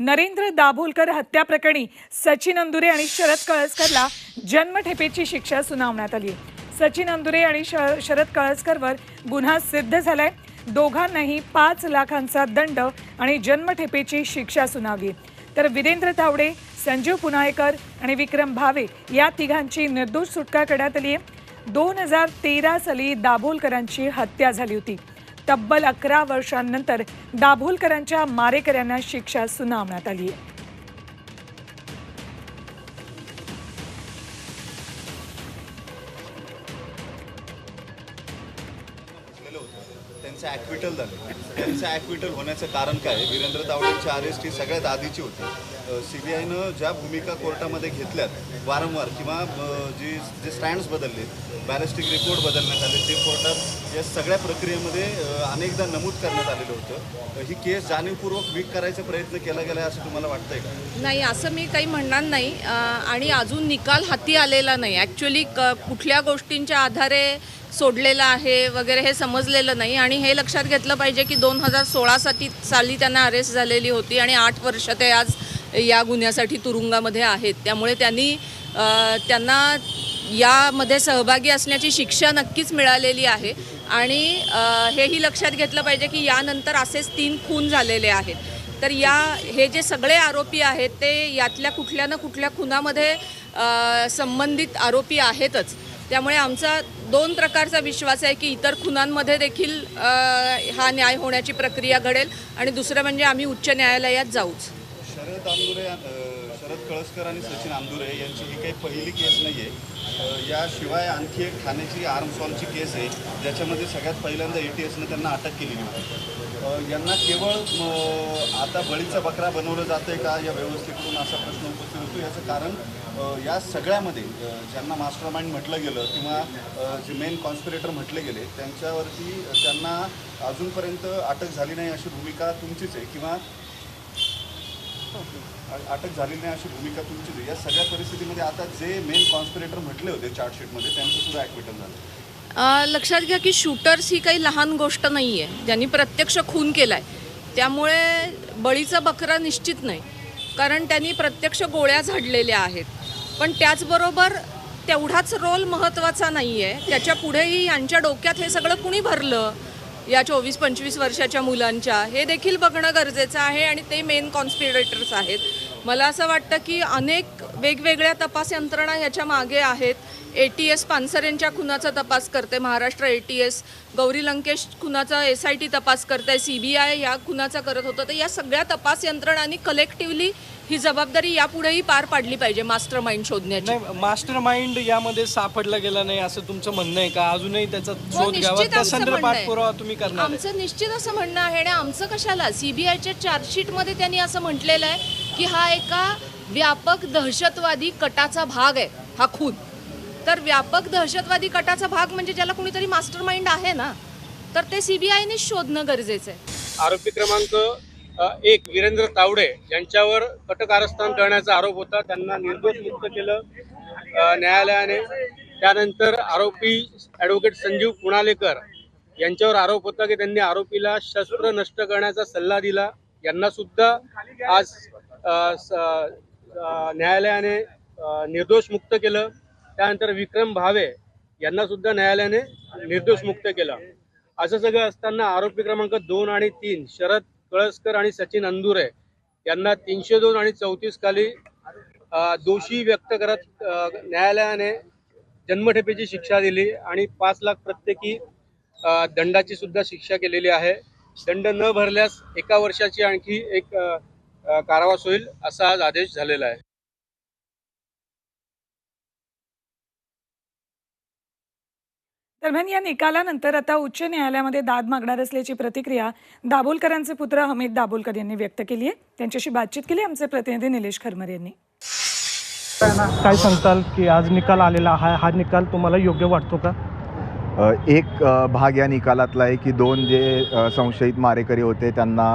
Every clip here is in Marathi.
नरेंद्र दाभोलकर हत्या प्रकरणी सचिन अंदुरे आणि शरद कळसकरला जन्मठेपेची शिक्षा सुनावण्यात आली. सचिन अंदुरे आणि शरद कळसकरवर गुन्हा सिद्ध झालाय. दोघांनाही पाच लाखांचा दंड आणि जन्मठेपेची शिक्षा सुनावली. तर विरेंद्र तावडे संजीव पुनाळेकर आणि विक्रम भावे या तिघांची निर्दोष सुटका करण्यात आली आहे दोन हजार तेरा साली दाभोलकरांची हत्या झाली होती. तब्बल अकरा वर्षांनंतर दाभोलकरांच्या मारेकऱ्यांना शिक्षा सुनावण्यात आली आहे. त्यांचं ॲक्विटल झालं. त्यांचं ॲक्विटल होण्याचं कारण काय वीरेंद्र तावडेंची अरेस्ट ही सगळ्यात आधीची होती. सी बी आयनं ज्या भूमिका कोर्टामध्ये घेतल्यात वारंवार किंवा जी जे स्टँड्स बदलले बॅलिस्टिक रिपोर्ट बदलण्यात आले ते कोर्टात या सगळ्या प्रक्रियेमध्ये अनेकदा नमूद करण्यात आलेलं होतं. ही केस जाणीवपूर्वक वीक करायचा प्रयत्न केला गेला असं तुम्हाला वाटतंय का? नाही असं मी काही म्हणणार नाही. आणि अजून निकाल हाती आलेला नाही. ॲक्च्युली क कुठल्या गोष्टींच्या आधारे सोडलेलं आहे वगैरे हे समजलेलं नाही. आणि हे लक्षात घेतलं पाहिजे की दोन हजार सोळासाठी साली त्यांना अरेस्ट झालेली होती आणि आठ वर्ष ते आज या गुन्ह्यासाठी तुरुंगामध्ये आहेत. त्यामुळे त्यांनी त्यांना यामध्ये सहभागी असण्याची शिक्षा नक्कीच मिळालेली आहे. आणि हेही लक्षात घेतलं पाहिजे की यानंतर असेच तीन खून झालेले आहेत. तर या हे जे सगळे आरोपी आहेत ते यातल्या कुठल्या ना कुठल्या खुनामध्ये संबंधित आरोपी आहेतच. त्यामुळे आमचा दोन प्रकारचा विश्वास आहे की इतर खुनांमध्ये देखील हा न्याय होण्याची प्रक्रिया घडेल आणि दुसरं म्हणजे आम्ही उच्च न्यायालयात जाऊच. शरद आंदुरे शरद कळसकर आणि सचिन आंदुरे यांची ही काही पहिली केस नाही आहे याशिवाय आणखी एक ठाण्याची आर्मसॉलची केस आहे ज्याच्यामध्ये सगळ्यात पहिल्यांदा ए टी एसनं त्यांना अटक केलेली होती. यांना केवळ आता बळीचा बकरा बनवलं जातं आहे का या व्यवस्थेकडून असा प्रश्न उपस्थित याचं कारण या सगळ्यामध्ये ज्यांना मास्टर माइंड म्हटलं गेलं किंवा जे मेन कॉन्स्पिरेटर म्हटले गेले त्यांच्यावरती त्यांना अजूनपर्यंत अटक झाली नाही अशी भूमिका तुमचीच आहे किंवा अटक झाली नाही अशी भूमिका तुमचीच आहे. या सगळ्या परिस्थितीमध्ये आता जे मेन कॉन्स्पिरेटर म्हटले होते चार्जशीटमध्ये त्यांचं सुद्धा ॲक्विटन झालं. लक्षात घ्या की शूटर्स ही काही लहान गोष्ट नाही आहे ज्यांनी प्रत्यक्ष खून केला आहे त्यामुळे बळीचा बकरा निश्चित नाही. कारण त्यांनी प्रत्यक्ष गोळ्या झाडलेल्या आहेत. पण त्याचबरोबर तेवढाच रोल महत्त्वाचा नाही आहे त्याच्या पुढेही यांच्या डोक्यात हे सगळं कुणी भरलं? या चोवीस पंचवीस वर्षाच्या मुलांच्या. हे देखील बघणं गरजेचं आहे आणि ते मेन कॉन्स्पिरेटर्स आहेत. मला असं वाटतं की अनेक वेगवेगळ्या तपास यंत्रणा ह्याच्या मागे आहेत. ए टी एस पानसरेंच्या खुनाचा तपास करते Maharashtra A T S Gauri Lankesh खुनाचा एस आय टी तपास करते सी बी आय या खुनाचा करत होतं. तर या सगळ्या तपास यंत्रणांनी कलेक्टिव्हली ही जबाबदारी यापुढेही पार पाडली पाहिजे मास्टर माइंड शोधण्याची. मास्टर माइंड यामध्ये सापडला गेला नाही असं तुमचं म्हणणं आहे का? अजूनही त्याचा हो, शोध घ्यावा? तुम्ही करणार. आमचं निश्चित असं म्हणणं आहे आणि आमचं कशाला? सीबीआयच्या चार्जशीटमध्ये त्यांनी असं म्हटलेलं आहे की हा एका व्यापक दहशतवादी कटाचा भाग आहे हा खून. तर व्यापक दहशतवादी कटाचा भाग म्हणजे ज्याला कुणीतरी मास्टर माइंड आहे ना तर ते सीबीआयने शोधणं गरजेचं आहे. आरोपी क्रमांक एक वीरेंद्र तावडे यांच्यावर कटकारस्थान करण्याचा आरोप होता. त्यांना निर्दोष मुक्त केलं न्यायालयाने. त्यानंतर आरोपी ॲडव्होकेट संजीव पुणालेकर यांच्यावर आरोप होता की त्यांनी आरोपीला शस्त्र नष्ट करण्याचा सल्ला दिला. यांना सुद्धा आज न्यायालयाने निर्दोष मुक्त केलं. त्यानंतर विक्रम भावे यांना सुद्धा न्यायालयाने निर्दोष मुक्त केलं. असं सगळं असताना आरोपी क्रमांक दोन आणि तीन शरद कळसकर आणि सचिन अंदुरे यांना तीनशे दोन आणि चौतीस खाली दोषी व्यक्त करत न्यायालयाने जन्मठेपेची शिक्षा दिली आणि पाच लाख प्रत्येकी दंडाची सुद्धा शिक्षा केलेली आहे. दंड न भरल्यास एका वर्षाची आणखी एक कारावास होईल असा आज आदेश झालेला आहे. दरम्यान या निकालानंतर आता उच्च न्यायालयामध्ये दाद मागणार असल्याची प्रतिक्रिया दाभोलकरांचे पुत्र हमीद दाभोलकर यांनी व्यक्त केली आहे. त्यांच्याशी बातचीत केली आमचे प्रतिनिधी निलेश खरमर यांनी. काय सांगताल की आज निकाल आलेला आहे? हा निकाल तुम्हाला योग्य वाटतो का? एक भाग या निकालातला आहे की दोन जे संशयित मारेकरी होते त्यांना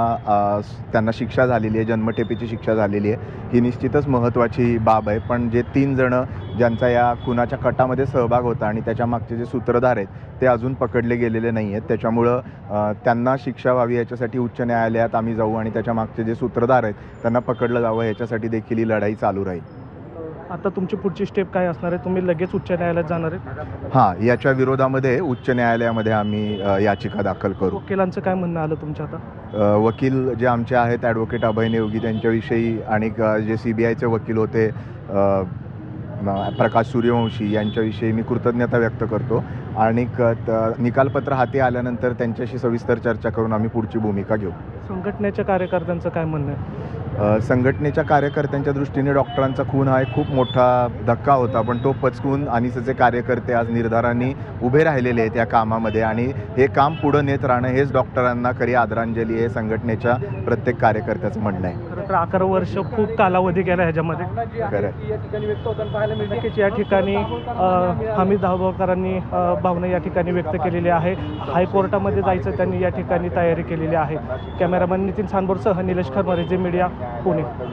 त्यांना शिक्षा झालेली आहे जन्मठेपेची शिक्षा झालेली आहे. ही निश्चितच महत्त्वाची बाब आहे. पण जे तीन जणं ज्यांचा या खुनाच्या कटामध्ये सहभाग होता आणि त्याच्या मागचे जे सूत्रधार आहेत ते अजून पकडले गेलेले नाही आहेत. त्याच्यामुळं त्यांना शिक्षा व्हावी याच्यासाठी उच्च न्यायालयात आम्ही जाऊ आणि त्याच्या मागचे जे सूत्रधार आहेत त्यांना पकडलं जावं याच्यासाठी देखील ही लढाई चालू राहील. आता तुमची पुढची स्टेप काय असणार आहे? तुम्ही लगेच उच्च न्यायालयात जाणार आहे? हां याच्या विरोधामध्ये उच्च न्यायालयामध्ये आम्ही याचिका दाखल करू. वकिलांचं काय म्हणणं आलं तुमच्या आता? वकील जे आमचे आहेत ॲडव्होकेट अभय नेवगी त्यांच्याविषयी आणि जे सी बी आयचे वकील होते प्रकाश सूर्यवंशी यांच्याविषयी मी कृतज्ञता व्यक्त करतो. आणि निकालपत्र हाती आल्यानंतर त्यांच्याशी सविस्तर चर्चा करून आम्ही पुढची भूमिका घेऊ. संघटनेच्या कार्यकर्त्यांचं काय म्हणणं आहे? संघटनेच्या कार्यकर्त्यांच्या दृष्टीने डॉक्टरांचा खून हा एक खूप मोठा धक्का होता पण तो पचकून अनिसचे कार्यकर्ते आज निर्धाराने उभे राहिलेले आहेत या कामामध्ये आणि हे काम पुढं नेत राहणं हेच डॉक्टरांना खरी आदरांजली आहे संघटनेच्या प्रत्येक कार्यकर्त्याचं म्हणणं आहे. तर अकरा वर्ष खूप कालावधी गेला ह्याच्यामध्ये. आहे. या ठिकाणी हमीद दाभोळकरांनी भावना या ठिकाणी व्यक्त केलेली आहे. हायकोर्टामध्ये जायचं त्यांनी या ठिकाणी तयारी केलेली आहे. कॅमेरामॅन नितीन सांबोरसह निलेश खरमारे जे मीडिया पुणे.